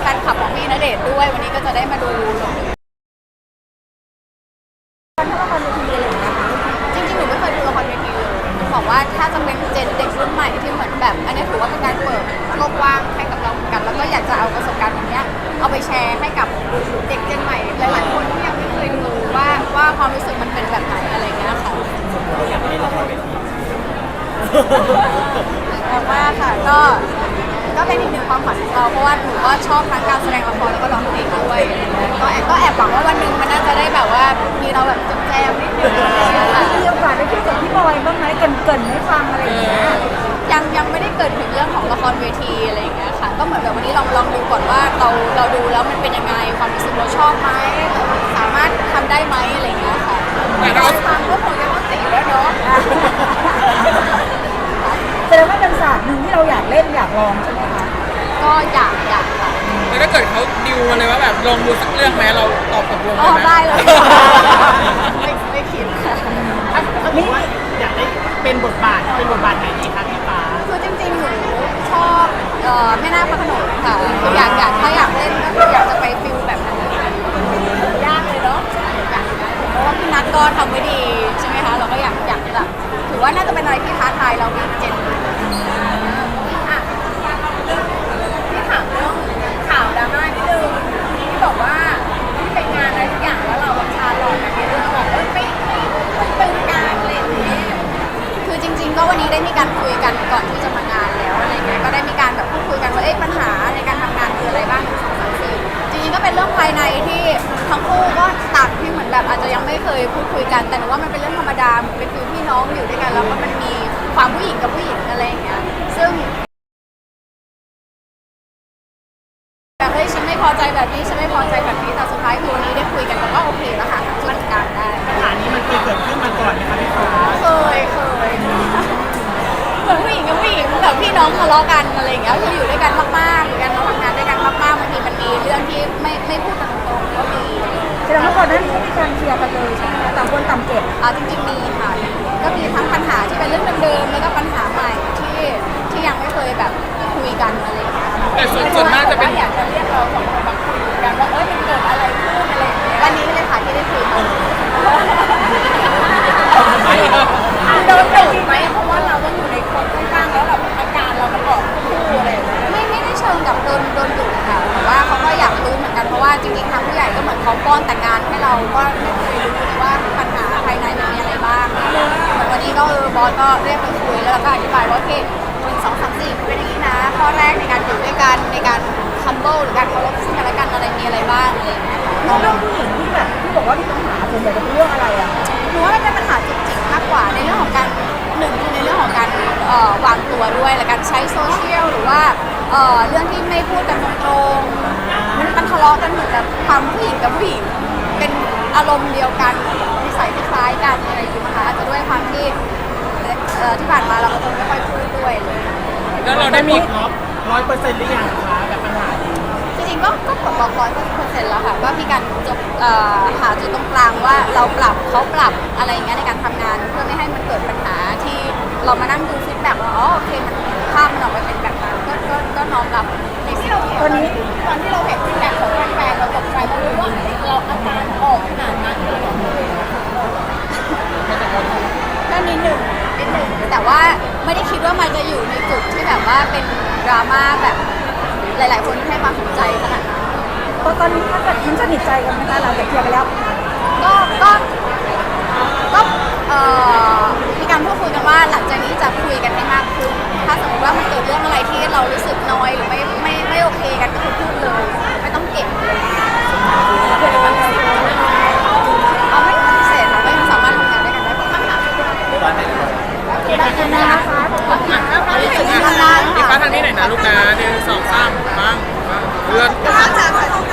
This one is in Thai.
แฟนคลับของพี่ณเดชน์ด้วย วันนี้ก็จะได้มาดูรวมถึงจริงๆ หนูไม่เคยดูละครเวทีเลยบอกว่าถ้าจะเป็นเจนเด็กรุ่นใหม่ที่เหมือนแบบ อันนี้ถือว่าเป็นการเปิดโลกกว้างให้กับเราเหมือนกัน แล้วก็อยากจะเอาประสบการณ์ตรงนี้เอาไปแชร์ให้กับเด็กเจนใหม่หลายๆคนที่ยังไม่เคยดูว่าว่าความรู้สึกมันเป็นแบบไหนอะไรเงี้ยค่ะ แต่ว่าค่ะก็ ก็เป็นอีกหนึ่งความฝันของเราเพราะว่าหนูก็ชอบทั้งการแสดงละครแล้วก็ร้องเพลงด้วยก็แอบก็แอบหวังว่าวันหนึ่งมันน่าจะได้แบบว่ามีเราแบบแจมๆนิดนึงอะไรอย่างเงี้ยค่ะมีโอกาสได้คุยกับพี่บอยบ้างไหมเกรินเกรินๆให้ฟังอะไรอย่างเงี้ยยังยังไม่ได้เกิดถึงเรื่องของละครเวทีอะไรอย่างเงี้ยค่ะ ก็เหมือนแบบวันนี้ลองลองดูก่อนว่าเราเราดูแล้วมันเป็นยังไงความรู้สึกเราชอบไหมสามารถทำได้ไหมอะไรอย่างเงี้ยค่ะแต่เราฟังก็คงจะต้องติดแล้วเนาะ เกิดเขาดิวมาเลยว่าแบบลองดูสักเรื่องไหมเราตอบตกลงอ๋อได้ไหมได้เลย ไม่ไม่คิดค่ะถ้าบอกว่าอยากได้เป็นบทบาทเป็นบทบาทไหนดีคะพี่ฟ้าคือจริงๆหนูชอบเอ่อแม่นาคพระโขนงค่ะคืออยากอยากถ้าอยากเล่นก็คืออยากจะไปฟิลแบบนั้นยากเลยเนาะอยากอยากเพราะว่าพี่นัทก็ทำไว้ดีใช่ไหมคะเราก็อยากอยากแบบถือว่าน่าจะเป็นอะไรที่ท้าทายเราอีกเจนหนึ่งอะพี่ถามเรื่องข่าวดราม่านิดนึงที่บอกว่าที่ไปงานอะไรทุกอย่างแล้วเรากับชาลอตแบบนี้เรื่องแบบเอ้ยไม่ไม่ไม่เป็นการอะไรอย่างเงี้ย คือจริง ๆ ก็วันนี้ได้ มีการคุยกันก่อนที่จะมางานแล้วอะไรเงี้ยก็ได้มีการแบบพูดคุยกันว่าเอ๊ะปัญหาในการทำงานคืออะไรบ้างหนึ่งสองสามสี่จริงๆก็เป็นเรื่องภายในที่ทั้งคู่ก็ต่างที่เหมือนแบบอาจจะยังไม่เคยพูดคุยกันแต่หนูว่ามันเป็นเรื่องธรรมดาเหมือนเป็นคือพี่น้องอยู่ด้วยกันแล้วก็มันมีความผู้หญิงกับผู้หญิงอะไรอย่างเงี้ยซึ่ง แบบเฮ้ยฉันไม่พอใจแบบนี้ฉันไม่พอใจแบบนี้แต่สุดท้ายคือวันนี้ได้คุยกันแล้วก็โอเคแล้วค่ะ เลาะกันอะไรอย่างเงี้ยคืออยู่ด้วยกันมากๆอยู่กันเราทำงานด้วยกันมากๆบางทีมันมีเรื่องที่ไม่ไม่พูดกันตรงๆก็มีแสดงว่าก่อนหน้านี้ก็มีการเคลียร์กันเลยใช่ไหมคะต่างคนต่างเก็บอ่าจริงๆมีค่ะ ก็มีทั้งปัญหาที่เป็นเรื่องเดิมๆแล้วก็ปัญหาใหม่ที่ที่ยังไม่เคยแบบคุยกันอะไรอย่างเงี้ยค่ะแต่ส่วนส่วนมากจะเป็น อยากจะเรียกเราสองคนมาคุยกัน ให้เราก็ไม่เคยรู้เลยว่าปัญหาภายในมันมีอะไรบ้างเหมือนวันนี้ก็เออบอสก็เรียกไปคุยแล้วเราก็อธิบายว่าโอเคหนึ่งสองสามสี่เป็นอย่างนี้นะข้อแรกในการอยู่ด้วยกันในการ humble หรือการเคารพซึ่งกันและกันอะไรมีอะไรบ้างอะไรอย่างเงี้ยเรื่องผู้หญิงที่แบบที่บอกว่ามีปัญหาส่วนใหญ่จะเป็นเรื่องอะไรอะหนูว่ามันเป็นปัญหาจุกจิกมากกว่าในเรื่องของการหนึ่งคือในเรื่องของการเอ่อวางตัวด้วยและการใช้โซเชียลหรือว่าเอ่อเรื่องที่ไม่พูดกันตรงๆมันมันทะเลาะกันเหมือนแบบความผู้หญิงกับผู้หญิงารมณ์เดียวกันนิสัยคล้ายๆกันอะไรอย่างเงี้ยนะคะอาจจะด้วยความที่เอ่อที่ผ่านมาเราก็จะไม่ค่อยพูดด้วยเลย แล้วเราได้มีล็อกร้อยเปอร์เซ็นต์หรือยังคะแบบปัญหานี้จริงๆก็ก็ปลดล็อกร้อยเปอร์เซ็นต์แล้วค่ะก็มีการจบเอ่อหาจุดตรงกลางว่าเราปรับเขาปรับอะไรอย่างเงี้ยในการทำงาน เพื่อไม่ให้มันเกิดปัญหาที่เรามานั่งดูฟีดแบ็กว่าอ๋อโอเคมันภาพมันออกมาเป็นแบบนั้นก็ก็ก็น้อมรับในสิ่งที่เราเห็นตอนนี้ตอนที่เราเเราอาการออกขนาดนั้นเลยเหรอก็นิดหนึ่งนิดหนึ่งแต่ว่าไม่ได้คิดว่ามันจะอยู่ในจุดที่แบบว่าเป็นดราม่าแบบหลาย ๆ คนให้ความสนใจขนาดนั้นตอนตอนนี้ถ้าเกิดมันสนิทใจกันไหมคะเราจะเคลียร์กันแล้วก็ก็ก็เอ่อมีการพูดคุยกัน นี้หน่อยนะลูกนะหนึ่งสองสามบ้างบ้างเลือด จ้าจ้า